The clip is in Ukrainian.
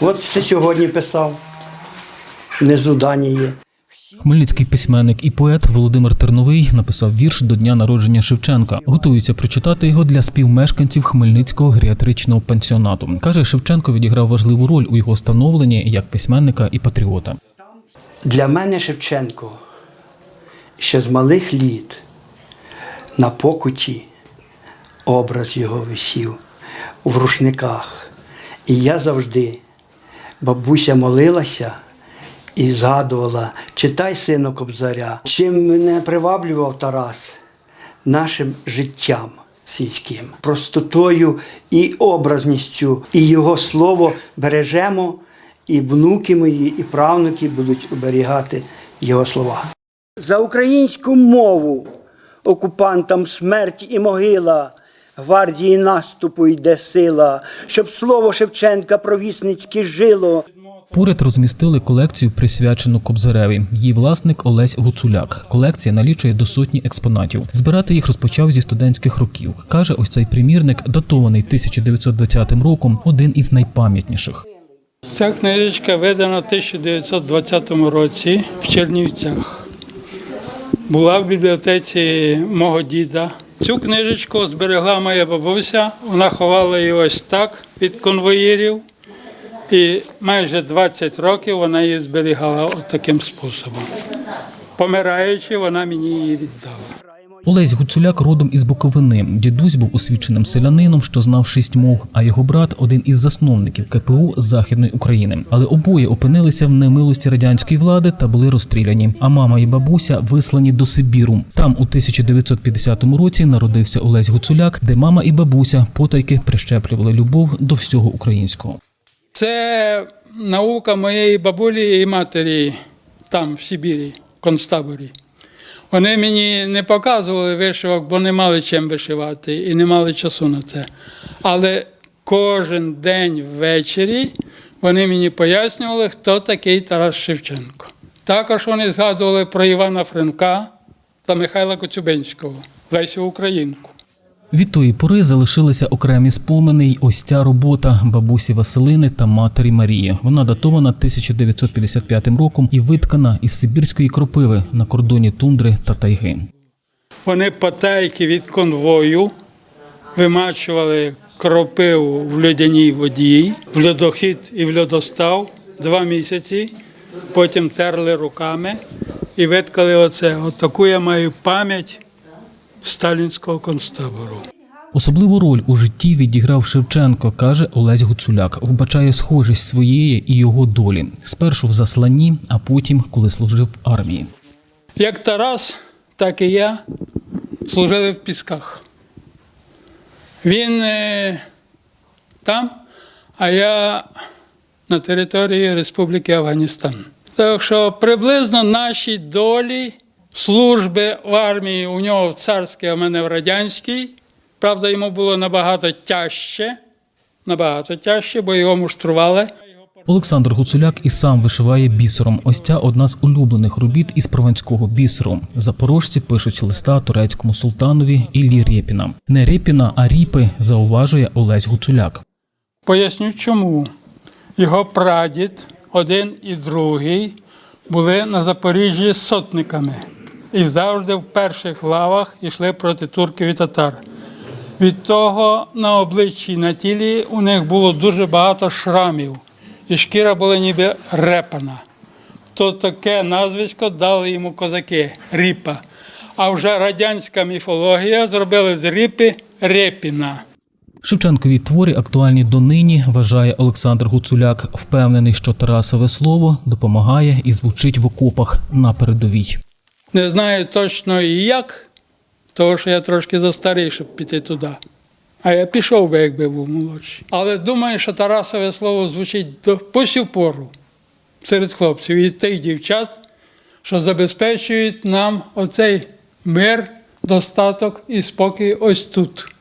От це сьогодні писав. Внизу дані є. Хмельницький письменник і поет Володимир Терновий написав вірш до дня народження Шевченка. Готується прочитати його для співмешканців Хмельницького геріатричного пансіонату. каже, Шевченко відіграв важливу роль у його становленні як письменника і патріота. Для мене Шевченко ще з малих літ на покуті образ його висів в рушниках. І я завжди, бабуся молилася і згадувала, читай, сину Кобзаря. Чим мене приваблював Тарас нашим життям сільським, простотою і образністю. І його слово бережемо, і внуки мої, і правнуки будуть оберігати його слова. За українську мову окупантам смерть і могила, гвардії наступу йде сила, щоб слово Шевченка провісницьке жило. Поряд розмістили колекцію, присвячену Кобзареві. Її власник Олесь Гуцуляк. Колекція налічує до сотні експонатів. Збирати їх розпочав зі студентських років. каже, ось цей примірник, датований 1920 роком, один із найпам'ятніших. Ця книжечка видана в 1920 році в Чернівцях. Була в бібліотеці мого діда. Цю книжечку зберегла моя бабуся. Вона ховала її ось так від конвоїрів. І майже 20 років вона її зберігала таким способом. Помираючи, вона мені її віддала. Олесь Гуцуляк родом із Буковини. Дідусь був освіченим селянином, що знав шість мов, а його брат один із засновників КПУ Західної України. Але обоє опинилися в немилості радянської влади та були розстріляні. А мама і бабуся вислані до Сибіру. Там у 1950 році народився Олесь Гуцуляк, де мама і бабуся потайки прищеплювали любов до всього українського. Це наука моєї бабулі і матері там, в Сибірі, в концтаборі. Вони мені не показували вишивок, бо не мали чим вишивати і не мали часу на це. Але кожен день ввечері вони мені пояснювали, хто такий Тарас Шевченко. Також вони згадували про Івана Франка та Михайла Коцюбинського, Лесю Українку. Від тої пори залишилися окремі спомини й ось ця робота бабусі Василини та матері Марії. Вона датована 1955 роком і виткана із сибірської кропиви на кордоні тундри та тайги. Вони потайки від конвою вимачували кропиву в льодяній воді, в льодохід і в льодостав два місяці, потім терли руками і виткали оце. От таку я маю пам'ять сталінського концтабору. Особливу роль у житті відіграв Шевченко, каже Олесь Гуцуляк. Вбачає схожість своєї і його долі. Спершу в засланні, а потім, коли служив в армії. Як Тарас, так і я служили в Пісках. Він е, там, а я на території Республіки Афганістан. Так що приблизно наші долі служби в армії у нього в царській, а в мене в радянській. Правда, йому було набагато тяжче, набагато тяжче, бо його муштрували. Олександр Гуцуляк і сам вишиває бісером. Ось ця одна з улюблених робіт із прованського бісеру. Запорожці пишуть листа турецькому султанові Іллі Рєпіна. Не Рєпіна, а Ріпи, зауважує Олесь Гуцуляк. Поясню чому. Його прадід, один і другий, були на Запоріжжі сотниками і завжди в перших лавах йшли проти турків і татар. Від того на обличчі і на тілі у них було дуже багато шрамів, і шкіра була ніби репана. То таке назвисько дали йому козаки ріпа. А вже радянська міфологія зробила з ріпи репіна. Шевченкові твори актуальні донині, вважає Олександр Гуцуляк. Впевнений, що Тарасове слово допомагає і звучить в окопах на передовій. Не знаю точно і як, тому що я трошки застарий, щоб піти туди. А я пішов би, якби був молодший. Але думаю, що Тарасове слово звучить до по сю пору серед хлопців і тих дівчат, що забезпечують нам оцей мир, достаток і спокій ось тут.